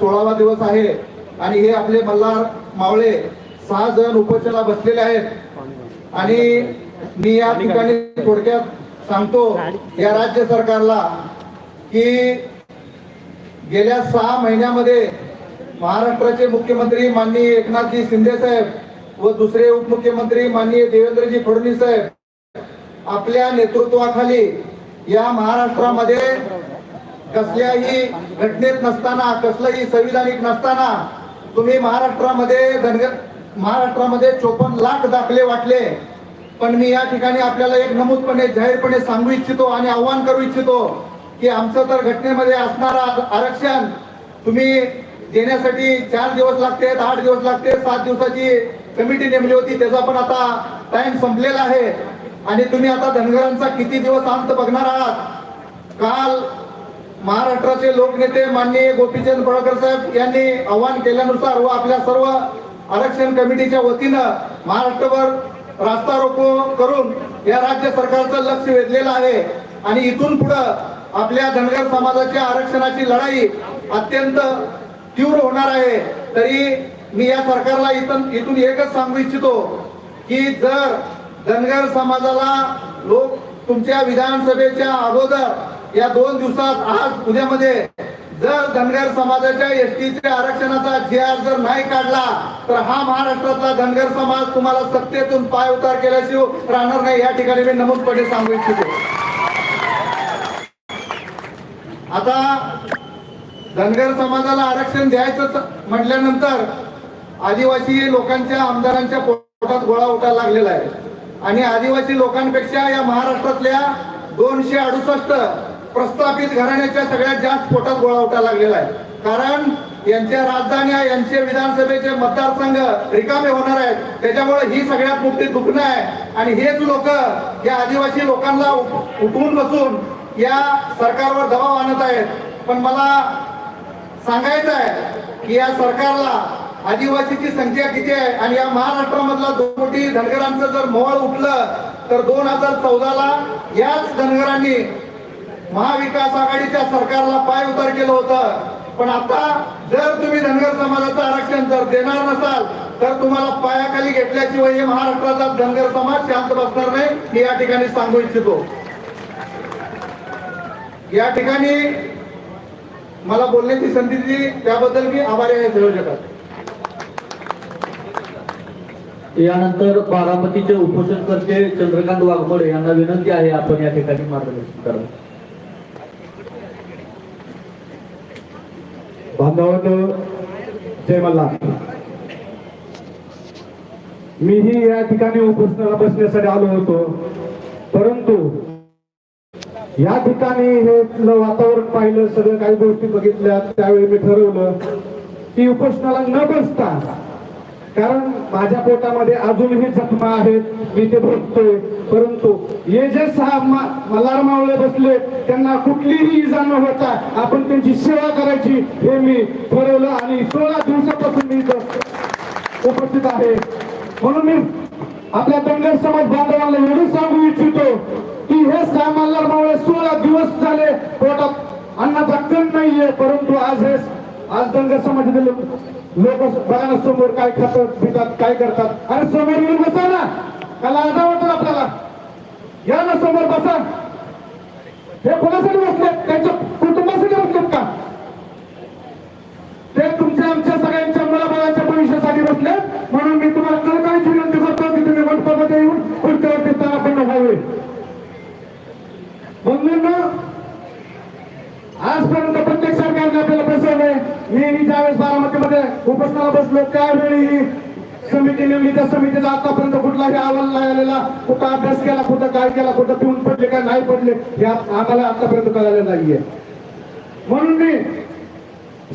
सोळावा दिवस आहे. आणि हे आपले मल्हार मावळे सहा जण उपोषणाला बसलेले आहेत. आणि मी या ठिकाणी थोडक्यात सांगतो या राज्य सरकारला की गेल्या सहा महिन्यामध्ये महाराष्ट्राचे मुख्यमंत्री माननीय एकनाथजी शिंदे साहेब व दुसरे उपमुख्यमंत्री माननीय देवेंद्रजी फडणवीस साहेब आपल्या नेतृत्वाखाली या महाराष्ट्रामध्ये कसल्याही घटनेत नसताना कसलंही संविधानिक नसताना तुम्ही महाराष्ट्रामध्ये धनगर महाराष्ट्रामध्ये चोपन्न लाख दाखले वाटले. पण मी या ठिकाणी आपल्याला एक नमूदपणे जाहीरपणे सांगू इच्छितो आणि आव्हान करू इच्छितो की आमचं तर घटनेमध्ये असणारा आरक्षण तुम्ही देण्यासाठी चार दिवस लागते आठ दिवस लागते सात दिवसाची कमिटी नेमली होती त्याचा पण आता टाइम संपलेला आहे. आणि तुम्ही आता धनगरांचा किती दिवस अंत बघणार आहात? काल महाराष्ट्राचे लोकनेते माननीय गोपीचंद पडळकर साहेब यांनी आव्हान केल्यानुसार व आपल्या सर्व आरक्षण कमिटीच्या वतीनं महाराष्ट्रभर रास्ता रोको करून या राज्य सरकारचं लक्ष वेधलेलं आहे. आणि इथून पुढं आपल्या धनगर समाजाच्या आरक्षणाची लढाई अत्यंत तीव्र होणार आहे. तरी मी या सरकारला इथून इथून एकच सांगू इच्छितो की जर धनगर समाजाला लोक तुमच्या विधानसभेच्या अगोदर या दोन दिवसात आज उद्यामध्ये जर धनगर समाजाच्या एसटीच्या आरक्षणाचा जी आर जर नाही काढला तर हा महाराष्ट्रातला धनगर समाज तुम्हाला सत्तेतून पाय उतार केल्याशिवाय राहणार नाही. या ठिकाणी मी नमूदपणे सांगू इच्छितो. आता धनगर समाजाला आरक्षण द्यायचं म्हटल्यानंतर आदिवासी लोकांच्या आमदारांच्या पोटात गोळा उठायला लागलेला आहे. आणि आदिवासी लोकांपेक्षा या महाराष्ट्रातल्या दोनशे अडुसष्ट प्रस्थापित घराण्याच्या सगळ्यात जास्त पोटात गोळा उठायला लागलेला आहे. कारण यांच्या राजधान्या यांचे विधानसभेचे मतदारसंघ रिकामे होणार आहेत. त्याच्यामुळे ही सगळ्यात मोठी दुखणं आहे. आणि हेच लोक या आदिवासी लोकांना उठवून बसून या सरकारवर दबाव आणत आहेत. पण मला सांगायचं आहे की या सरकारला आदिवासीची संख्या किती आहे? आणि या महाराष्ट्रामधला दोन कोटी धनगरांचं जर मोहळ उठलं तर दोन हजार चौदाला याच धनगरांनी महाविकास आघाडीच्या सरकारला पाय उतार केलं होतं. पण आता जर तुम्ही धनगर समाजाचं आरक्षण जर देणार नसाल तर तुम्हाला पायाखाली घेतल्याशिवाय हे महाराष्ट्राचा धनगर समाज शांत बसणार नाही मी या ठिकाणी सांगू इच्छितो. या ठिकाणी मला बोलण्याची संधी दिली त्याबद्दल मी आभारी आहे संयोजकात यानंतर बारामतीचे उपोषणकर्ते चंद्रकांत वाघमोडे यांना विनंती आहे आपण या ठिकाणी मार्गदर्शन करावं. बांधवांनो जय मल्हार मीही या ठिकाणी उपोषणाला बसण्यासाठी आलो होतो. परंतु या ठिकाणी हे वातावरण पाहिलं सगळं काही गोष्टी बघितल्या त्यावेळी मी ठरवलं की उपोषणाला न बसता कारण माझ्या पोटामध्ये अजूनही जखमा आहेत मी ते भोगतोय. परंतु हे जे सहा मा- मल्हार मावळे बसले त्यांना कुठलीही इजा न होता आपण त्यांची सेवा करायची हे मी ठरवलं आणि सोळा दिवसापासून मी उपस्थित आहे. म्हणून मी आपल्या दंगल समाज बांधवांना एवढं सांगू इच्छितो की हे सहा मल्हार मावळे सोळा दिवस झाले पोटात अन्नाचा कण नाहीये परंतु आज हे आज दंग समाजातील लोक बघा ना समोर काय खातात पितात काय करतात. अरे समोर येऊन बसा ना. त्याला आजा वाटत आपल्याला. या ना समोर बसा. हे कोणासाठी बसले त्यांच्या कुटुंबासाठी बसलेत का? ते तुमच्या आमच्या सगळ्यांच्या मुलाबाळाच्या भविष्यासाठी बसले म्हणून मी तुम्हाला कळकळीची विनंती करतो की तुम्ही मंडपामध्ये येऊन खुर्चीवरती पण व्हावे. म्हणून आजपर्यंत मी ज्यावेळेस बारामतीमध्ये उपस्थाला बसलो त्यावेळी समिती नेमली. त्या समितीचा आतापर्यंत कुठलाही अहवाल नाही आलेला. कुठं अभ्यास केला कुठं काय केला कुठं पिऊन पडले काय नाही पडले हे आम्हाला आतापर्यंत कळालं नाहीये. म्हणून मी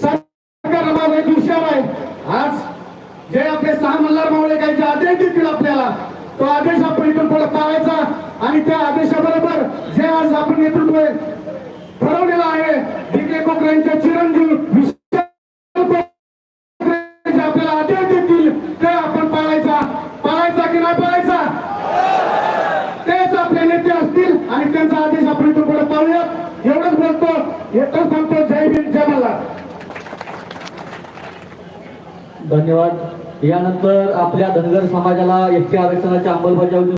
सरकारला माझा एक आहे. आज जे आपले सहा मल्हार मावळे काही आदेश देतील आपल्याला तो आदेश आपण इथून पुढे पाळायचा. आणि त्या आदेशाबरोबर जे आज आपण नेतृत्व ठरवलेलं आहे डी के कोकऱ्यांच्या चिरंजीव येतो सांगतो जय हिंद जय मला धन्यवाद. यानंतर आपल्या धनगर समाजाला एकट्या आरक्षणाच्या अंमलबजावणी